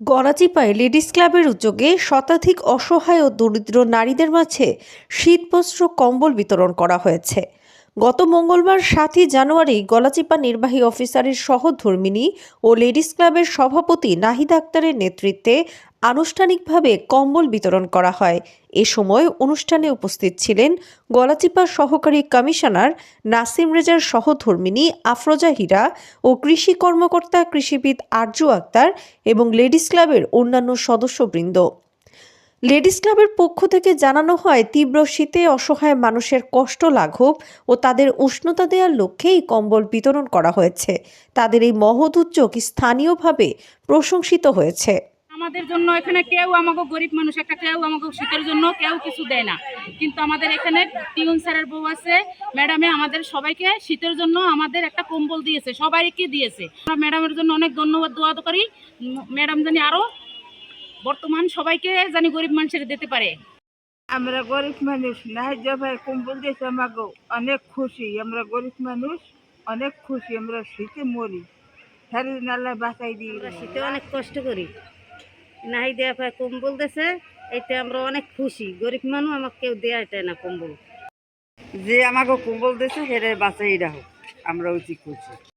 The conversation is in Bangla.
গলাচিপায় লেডিস ক্লাবের উদ্যোগে শতাধিক অসহায় ও দরিদ্র নারীদের মাঝে শীতবস্ত্র, কম্বল বিতরণ করা হয়েছে। গত মঙ্গলবার সাতই জানুয়ারি গলাচিপা নির্বাহী অফিসারের সহধর্মিনী ও লেডিস ক্লাবের সভাপতি নাহিদ আক্তারের নেতৃত্বে আনুষ্ঠানিকভাবে কম্বল বিতরণ করা হয়। এ সময় অনুষ্ঠানে উপস্থিত ছিলেন গলাচিপা সহকারী কমিশনার নাসিম রেজার সহধর্মিনী আফরোজা হীরা ও কৃষি কর্মকর্তা কৃষিবিদ আরজু আক্তার এবং লেডিস ক্লাবের অন্যান্য সদস্যবৃন্দ। লেডিস ক্লাবের পক্ষ থেকে জানানো হয়, তীব্র শীতে অসহায় মানুষের কষ্ট লাঘব ও তাদের উষ্ণতা দেওয়ার লক্ষ্যেই কম্বল বিতরণ করা হয়েছে। তাদের এই মহৎ উদ্যোগ স্থানীয়ভাবে প্রশংসিত হয়েছে। আমাদের জন্য এখানে কেউ আমাকে গরিব মানুষ একটা কেউ আমাকে শীতের জন্য কেউ কিছু দেয় না। কিন্তু আমাদের এখানে টিউন স্যারের বউ আছে ম্যাডামে আমাদের সবাইকে শীতের জন্য আমাদের একটা কম্বল দিয়েছে সবাইকে দিয়েছে? আমরা ম্যাডামের জন্য অনেক ধন্যবাদ দোয়া তো করি ম্যাডাম জানি আরও বর্তমান সবাইকে জানি গরিব মানুষের দিতে পারে। আমরা গরিব মানুষ নাই ভাই কম্বল দিয়েছে আমাকে অনেক খুশি। আমরা গরিব মানুষ অনেক খুশি। আমরা শীতে মরি। সারাদিন আল্লাহ বাঁচাই দিই। শীতে অনেক কষ্ট করি। নাই দেয়া পায়, কম্বল দেছে এতে আমরা অনেক খুশি। গরিব মানুষ আমাকে কেউ দেয়া এটা না কম্বল। যে আমাকে কম্বল দিয়েছে সেটাই বাঁচাই রাখো আমরা উচিত খুশি।